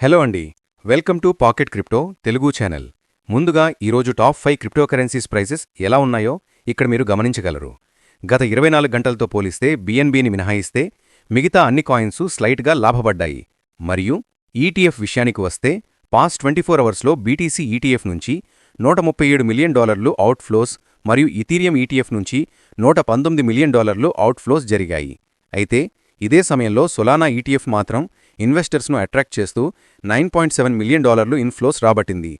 Hello అండి. Welcome to pocket crypto Telugu channel. ముందుగా ఈరోజు టాప్ ఫైవ్ క్రిప్టోకరెన్సీస్ ప్రైసెస్ ఎలా ఉన్నాయో ఇక్కడ మీరు గమనించగలరు. గత ఇరవై నాలుగు గంటలతో పోలిస్తే బిఎన్బిని మినహాయిస్తే మిగతా అన్ని కాయిన్స్ స్లైట్గా లాభపడ్డాయి. మరియు ఈటీఎఫ్ విషయానికి వస్తే పాస్ట్ ట్వంటీ ఫోర్ అవర్స్లో బీటీసీ ఈటీఎఫ్ నుంచి నూట ముప్పై ఏడు మిలియన్ డాలర్లు అవుట్ఫ్లోస్ మరియు ఇథీరియం ఈటీఎఫ్ నుంచి నూట పంతొమ్మిది మిలియన్ డాలర్లు అవుట్ఫ్లోస్ జరిగాయి. అయితే ఇదే సమయంలో సొలానా ఈటీఎఫ్ మాత్రం ఇన్వెస్టర్స్ను అట్రాక్ట్ చేస్తూ నైన్ పాయింట్ సెవెన్ మిలియన్ డాలర్లు ఇన్ఫ్లోస్ రాబట్టింది.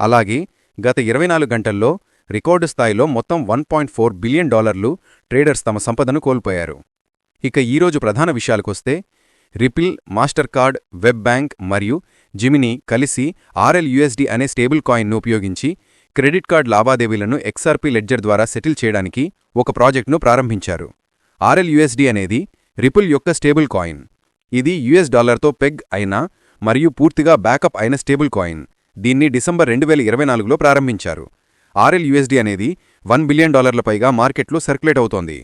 అలాగే గత ఇరవై నాలుగు గంటల్లో రికార్డు స్థాయిలో మొత్తం వన్ పాయింట్ ఫోర్ బిలియన్ డాలర్లు ట్రేడర్స్ తమ సంపదను కోల్పోయారు. ఇక ఈరోజు ప్రధాన విషయాలకొస్తే Ripple Mastercard web bank మరియు జిమిని కలిసి ఆర్ఎల్యుఎస్డి అనే స్టేబుల్ కాయిన్ను ఉపయోగించి క్రెడిట్ కార్డ్ లావాదేవీలను ఎక్స్ఆర్పి లెడ్జర్ ద్వారా సెటిల్ చేయడానికి ఒక ప్రాజెక్ట్ను ప్రారంభించారు. ఆర్ఎల్యుఎస్డి అనేది రిపుల్ యొక్క స్టేబుల్ కాయిన్. ఇది యుఎస్ డాలర్తో పెగ్ అయిన మరియు పూర్తిగా బ్యాకప్ అయిన స్టేబుల్ కాయిన్. దీన్ని డిసెంబర్ రెండు వేల ఇరవై నాలుగులో ప్రారంభించారు. ఆర్ఎల్ యుఎస్డి అనేది వన్ బిలియన్ డాలర్ల పైగా మార్కెట్లో సర్క్యులేట్ అవుతోంది.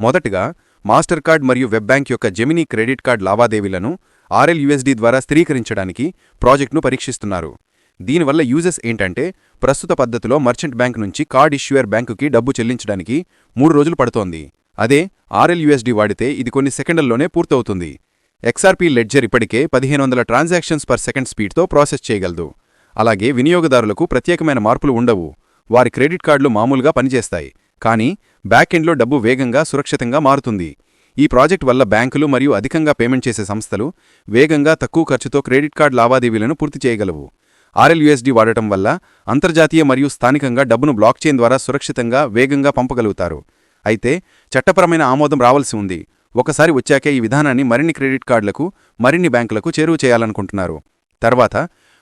మొదటగా మాస్టర్ కార్డ్ మరియు వెబ్ బ్యాంక్ యొక్క జెమినీ క్రెడిట్ కార్డ్ లావాదేవీలను ఆర్ఎల్ యుఎస్డి ద్వారా స్థిరీకరించడానికి ప్రాజెక్ట్ను పరీక్షిస్తున్నారు. దీనివల్ల యూజెస్ ఏంటంటే ప్రస్తుత పద్ధతిలో మర్చెంట్ బ్యాంక్ నుంచి కార్డ్ ఇష్యూయర్ బ్యాంకుకి డబ్బు చెల్లించడానికి మూడు రోజులు పడుతోంది. అదే ఆర్ఎల్ యుఎస్డి వాడితే ఇది కొన్ని సెకండ్లలోనే పూర్తవుతుంది. ఎక్స్ఆర్పీ లెడ్జర్ ఇప్పటికే పదిహేను వందల ట్రాన్సాక్షన్స్ పర్ సెకండ్ స్పీడ్తో ప్రాసెస్ చేయగలదు. అలాగే వినియోగదారులకు ప్రత్యేకమైన మార్పులు ఉండవు. వారి క్రెడిట్ కార్డులు మామూలుగా పనిచేస్తాయి. కానీ బ్యాకెండ్లో డబ్బు వేగంగా సురక్షితంగా మారుతుంది. ఈ ప్రాజెక్ట్ వల్ల బ్యాంకులు మరియు అధికంగా పేమెంట్ చేసే సంస్థలు వేగంగా తక్కువ ఖర్చుతో క్రెడిట్ కార్డ్ లావాదేవీలను పూర్తి చేయగలవు. ఆర్ఎల్యుఎస్డి వాడటం వల్ల అంతర్జాతీయ మరియు స్థానికంగా డబ్బును బ్లాక్ చైన్ ద్వారా సురక్షితంగా వేగంగా పంపగలుగుతారు. అయితే చట్టపరమైన ఆమోదం రావాల్సి ఉంది. ఒకసారి వచ్చాకే ఈ విధానాన్ని మరిన్ని క్రెడిట్ కార్డులకు మరిన్ని బ్యాంకులకు చేరువ చేయాలనుకుంటున్నారు. తర్వాత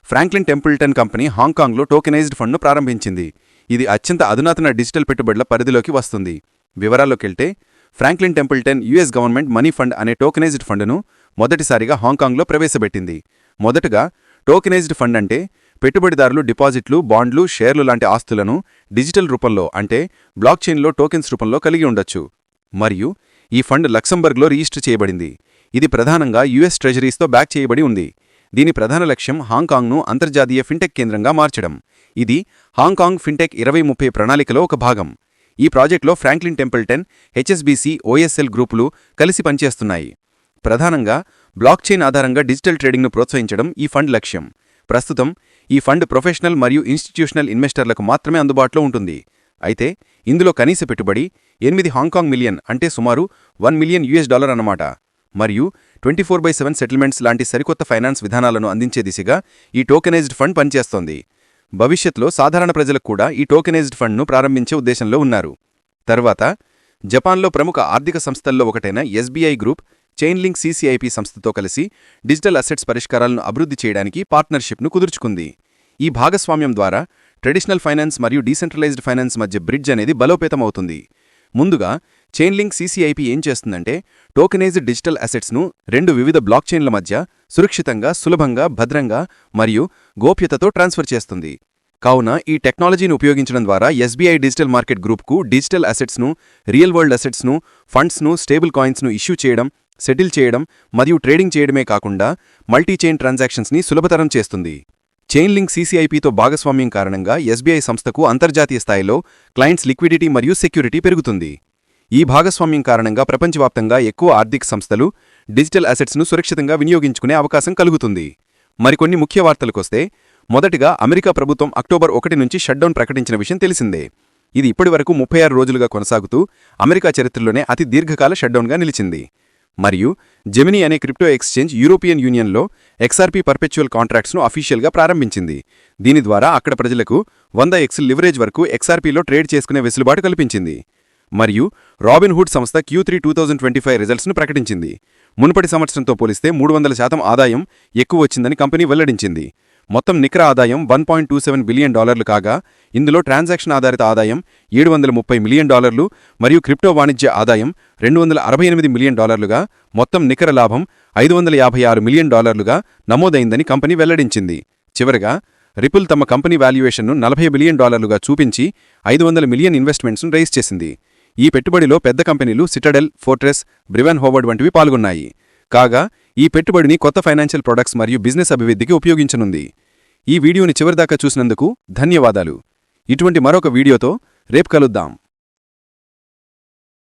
ఫ్రాంక్లిన్ టెంపుల్టన్ కంపెనీ హాంకాంగ్లో టోకెనైజ్డ్ ఫండ్ను ప్రారంభించింది. ఇది అత్యంత అధునాతన డిజిటల్ పెట్టుబడుల పరిధిలోకి వస్తుంది. వివరాల్లోకెళ్తే Franklin Templeton US government money fund అనే టోకెనైజ్డ్ ఫండ్ను మొదటిసారిగా హాంకాంగ్లో ప్రవేశపెట్టింది. మొదటగా టోకెనైజ్డ్ ఫండ్ అంటే పెట్టుబడిదారులు డిపాజిట్లు బాండ్లు షేర్లు లాంటి ఆస్తులను డిజిటల్ రూపంలో అంటే బ్లాక్చైన్లో టోకెన్స్ రూపంలో కలిగి ఉండొచ్చు. మరియు ఈ ఫండ్ లక్సంబర్గ్లో రిజిస్టర్ చేయబడింది. ఇది ప్రధానంగా యుఎస్ ట్రెజరీస్తో బ్యాక్ చేయబడి ఉంది. దీని ప్రధాన లక్ష్యం హాంకాంగ్ను అంతర్జాతీయ ఫిన్టెక్ కేంద్రంగా మార్చడం. ఇది హాంకాంగ్ ఫిన్టెక్ ఇరవై ముప్పై ప్రణాళికలో ఒక భాగం. ఈ ప్రాజెక్టులో ఫ్రాంక్లిన్ టెంపుల్టన్ హెచ్ఎస్బీసీ ఓఎస్ఎల్ గ్రూపులు కలిసి పనిచేస్తున్నాయి. ప్రధానంగా బ్లాక్ చైన్ ఆధారంగా డిజిటల్ ట్రేడింగ్ను ప్రోత్సహించడం ఈ ఫండ్ లక్ష్యం. ప్రస్తుతం ఈ ఫండ్ ప్రొఫెషనల్ మరియు ఇన్స్టిట్యూషనల్ ఇన్వెస్టర్లకు మాత్రమే అందుబాటులో ఉంటుంది. అయితే ఇందులో కనీస పెట్టుబడి ఎనిమిది హాంకాంగ్ మిలియన్ అంటే సుమారు వన్ మిలియన్ యుఎస్ డాలర్ అన్నమాట. మరియు twenty four by seven settlements లాంటి సరికొత్త ఫైనాన్స్ విధానాలను అందించే దిశగా ఈ టోకెనైజ్డ్ ఫండ్ పనిచేస్తోంది. భవిష్యత్లో సాధారణ ప్రజలకు కూడా ఈ టోకెనైజ్డ్ ఫండ్ను ప్రారంభించే ఉద్దేశంలో ఉన్నారు. తర్వాత జపాన్లో ప్రముఖ ఆర్థిక సంస్థల్లో ఒకటైన ఎస్బీఐ గ్రూప్ చైన్లింక్ సీసీఐపీ సంస్థతో కలిసి డిజిటల్ అసెట్స్ పరిష్కారాలను అభివృద్ధి చేయడానికి పార్ట్నర్షిప్ను కుదుర్చుకుంది. ఈ భాగస్వామ్యం ద్వారా ట్రెడిషనల్ ఫైనాన్స్ మరియు డీసెంట్రలైజ్డ్ ఫైనాన్స్ మధ్య బ్రిడ్జ్ అనేది బలోపేతమవుతుంది ముందుగా చైన్లింక్ సీసీఐపీ ఏం చేస్తుందంటే టోకెనైజ్డ్ డిజిటల్ అసెట్స్ను రెండు వివిధ బ్లాక్ చైన్ల మధ్య సురక్షితంగా సులభంగా భద్రంగా మరియు గోప్యతతో ట్రాన్స్ఫర్ చేస్తుంది. కావున ఈ టెక్నాలజీని ఉపయోగించడం ద్వారా ఎస్బీఐ డిజిటల్ మార్కెట్ గ్రూప్కు డిజిటల్ అసెట్స్ను రియల్ వరల్డ్ అసెట్స్ను ఫండ్స్ను స్టేబుల్ కాయిన్స్ను ఇష్యూ చేయడం సెటిల్ చేయడం మరియు ట్రేడింగ్ చేయడమే కాకుండా మల్టీ చైన్ ట్రాన్సాక్షన్స్ని సులభతరం చేస్తుంది. చైన్ లింక్ సీసీఐపీతో భాగస్వామ్యం కారణంగా ఎస్బీఐ సంస్థకు అంతర్జాతీయ స్థాయిలో క్లయింట్స్ లిక్విడిటీ మరియు సెక్యూరిటీ పెరుగుతుంది. ఈ భాగస్వామ్యం కారణంగా ప్రపంచవ్యాప్తంగా ఎక్కువ ఆర్థిక సంస్థలు డిజిటల్ అసెట్స్ను సురక్షితంగా వినియోగించుకునే అవకాశం కలుగుతుంది. మరికొన్ని ముఖ్య వార్తలకొస్తే మొదటిగా అమెరికా ప్రభుత్వం అక్టోబర్ ఒకటి నుంచి షట్డౌన్ ప్రకటించిన విషయం తెలిసిందే. ఇది ఇప్పటివరకు ముప్పై ఆరు రోజులుగా కొనసాగుతూ అమెరికా చరిత్రలోనే అతి దీర్ఘకాల షట్డౌన్గా నిలిచింది. మరియు జెమినీ అనే క్రిప్టో ఎక్స్చేంజ్ యూరోపియన్ యూనియన్లో ఎక్స్ఆర్పీ పర్పెచువల్ కాంట్రాక్ట్స్ను అఫీషియల్గా ప్రారంభించింది. దీని ద్వారా అక్కడ ప్రజలకు వంద ఎక్స్ లివరేజ్ వరకు ఎక్స్ఆర్పీలో ట్రేడ్ చేసుకునే వెసులుబాటు కల్పించింది. మరియు రాబిన్హుడ్ సంస్థ Q three two thousand twenty five రిజల్ట్స్ను ప్రకటించింది. మునుపటి సంవత్సరంతో పోలిస్తే మూడు వందల శాతం ఆదాయం ఎక్కువ వచ్చిందని కంపెనీ వెల్లడించింది. మొత్తం నికర ఆదాయం one point two seven billion డాలర్లు కాగా ఇందులో ట్రాన్సాక్షన్ ఆధారిత ఆదాయం ఏడు వందల ముప్పై మిలియన్ డాలర్లు మరియు క్రిప్టో వాణిజ్య ఆదాయం రెండు వందల అరవై ఎనిమిది మిలియన్ డాలర్లుగా మొత్తం నికర లాభం ఐదు వందల యాభై ఆరు మిలియన్ డాలర్లుగా నమోదైందని కంపెనీ వెల్లడించింది. చివరగా రిపుల్ తమ కంపెనీ వాల్యుయేషన్ను నలభై బిలియన్ డాలర్లుగా చూపించి ఐదు వందల మిలియన్ ఇన్వెస్ట్మెంట్స్ను రైజ్ చేసింది. ఈ పెట్టుబడిలో పెద్ద కంపెనీలు సిటడెల్ ఫోర్ట్రెస్ బ్రివెన్ హోవర్డ్ వంటివి పాల్గొన్నాయి. కాగా ఈ పెట్టుబడిని కొత్త ఫైనాన్షియల్ ప్రొడక్ట్స్ మరియు బిజినెస్ అభివృద్ధికి ఉపయోగించనుంది. ఈ వీడియోని చివరిదాకా చూసినందుకు ధన్యవాదాలు. ఇటువంటి మరొక వీడియోతో రేపు కలుద్దాం.